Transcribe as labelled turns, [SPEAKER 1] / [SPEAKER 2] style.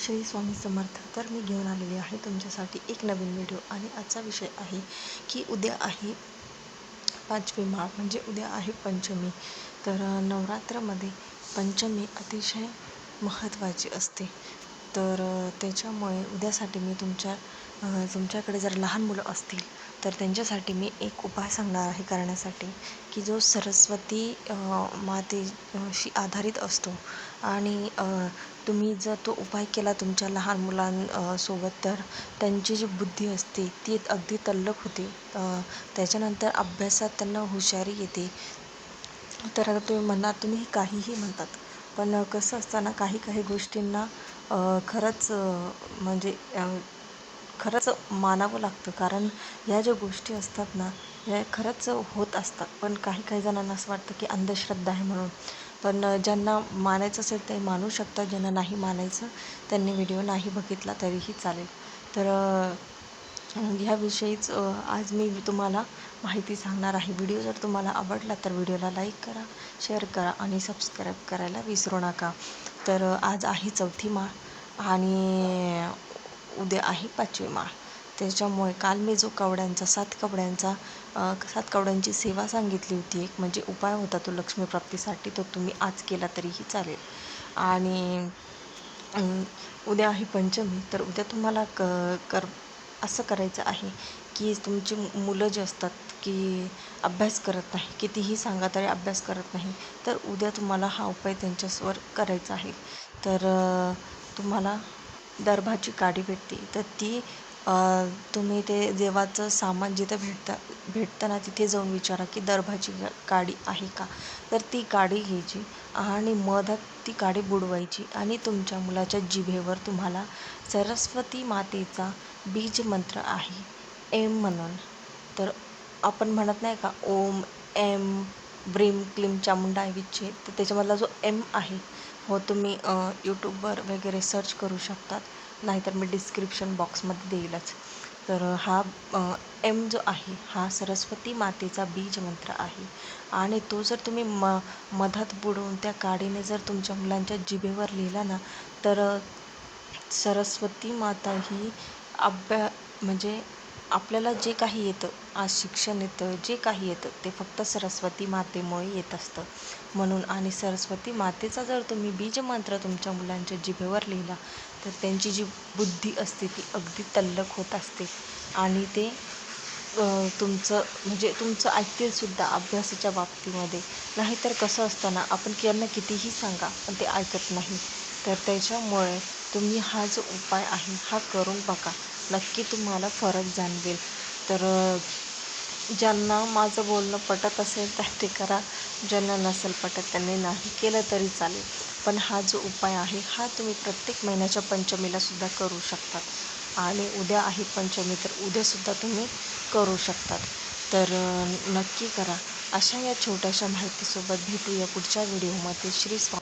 [SPEAKER 1] श्री स्वामी समर्थ तर मी घेऊन आलेली आहे तुमच्यासाठी एक नवीन व्हिडिओ आणि आजचा विषय आहे की उद्या आहे पाचवी माळ म्हणजे उद्या आहे पंचमी. तर नवरात्रामध्ये पंचमी अतिशय महत्त्वाची असते. तर त्याच्यामुळे उद्यासाठी मी तुमच्या तुमच्याकडे जर लहान मुलं असतील तर त्यांच्यासाठी मी एक उपाय सांगणार आहे करण्यासाठी की जो सरस्वती मातेशी आधारित असतो. आणि तुम्ही जर तो उपाय केला तुमच्या लहान मुलांसोबत तर त्यांची जी बुद्धी असते ती अगदी तल्लख होते. त्याच्यानंतर अभ्यासात त्यांना हुशारी येते. तर आता तुम्ही म्हणा तुम्ही काहीही म्हणतात. पण कसं असताना काही काही गोष्टींना खरंच म्हणजे खरंच मानावं लागतं. कारण ह्या ज्या गोष्टी असतात ना या खरंच होत असतात. पण काही काही जणांना असं वाटतं की अंधश्रद्धा आहे म्हणून. पण ज्यांना मानायचं असेल ते मानू शकतात. ज्यांना नाही मानायचं त्यांनी व्हिडिओ नाही बघितला तरीही चालेल. तर ह्याविषयीच आज मी तुम्हाला माहिती सांगणार आहे. व्हिडिओ जर तुम्हाला आवडला तर व्हिडिओला लाईक करा शेअर करा आणि सबस्क्राईब करायला विसरू नका. तर आज आहे चौथी माळ आणि उद्या आहे पाचवी माळ. त्याच्यामुळे काल मी जो कवड्यांचा सात कवड्यांचा सात कवड्यांची सेवा सांगितली होती. एक म्हणजे उपाय होता तो लक्ष्मीप्राप्तीसाठी तो तुम्ही आज केला तरीही चालेल. आणि उद्या आहे पंचमी तर उद्या तुम्हाला क कर असं करायचं आहे की तुमची मुलं जे असतात की अभ्यास करत नाही कितीही सांगा तरी अभ्यास करत नाही तर उद्या तुम्हाला हा उपाय त्यांच्यासवर करायचा आहे. तर तुम्हाला दर्भाची काडी भेटते. तर ती तुम्ही ते देवाचं सामान जिथं भेटतं भेटतं ना तिथे जाऊन विचारा की दर्भाची काडी आहे का? तर ती काडी घ्यायची आणि मधात ती काडी बुडवायची आणि तुमच्या मुलाच्या जिभेवर तुम्हाला सरस्वती मातेचा बीज मंत्र आहे. एम म्हणून. तर आपण म्हणत नाही का ओम एम ब्रीम क्लीम चामुंडा विच्छे तर त्याच्यामधला जो एम आहे हो तुम्ही यूट्यूबवर वगैरे सर्च करू शकतात. नाहीतर मी डिस्क्रिप्शन बॉक्समध्ये देईलच. तर हा एम जो आहे हा सरस्वती मातेचा बीज मंत्र आहे. आणि तो जर तुम्ही म मधात बुडवून त्या काडीने जर तुमच्या मुलांच्या जिभेवर लिहिला ना तर सरस्वती माता ही अभ्या म्हणजे आपल्याला जे काही येतं आज शिक्षण येतं जे काही येतं ते फक्त सरस्वती मातेमुळे येत असतं. म्हणून आणि सरस्वती मातेचा जर तुम्ही बीजमंत्र तुमच्या मुलांच्या जिभेवर लिहिला तर त्यांची जी बुद्धी असते ती अगदी तल्लख होत असते. आणि ते तुमचं म्हणजे तुमचं ऐकतीलसुद्धा अभ्यासाच्या बाबतीमध्ये. नाहीतर कसं असताना आपण त्यांना कितीही सांगा पण ते ऐकत नाही. तर त्याच्यामुळे तुम्ही हा जो उपाय आहे हा करून बघा. नक्की तुम्हाला फरक जाणवेल. तर ज्यांना माझं बोलणं पटत असेल तर ते करा. ज्यांना नसेल पटत त्यांनी नाही केलं तरी चालेल. पण हा जो उपाय आहे हा तुम्ही प्रत्येक महिन्याच्या पंचमीलासुद्धा करू शकतात. आणि उद्या आहे पंचमी तर उद्यासुद्धा तुम्ही करू शकतात. तर नक्की करा. अशा या छोट्याशा माहितीसोबत भेटूया पुढच्या व्हिडिओमध्ये. श्री स्वामी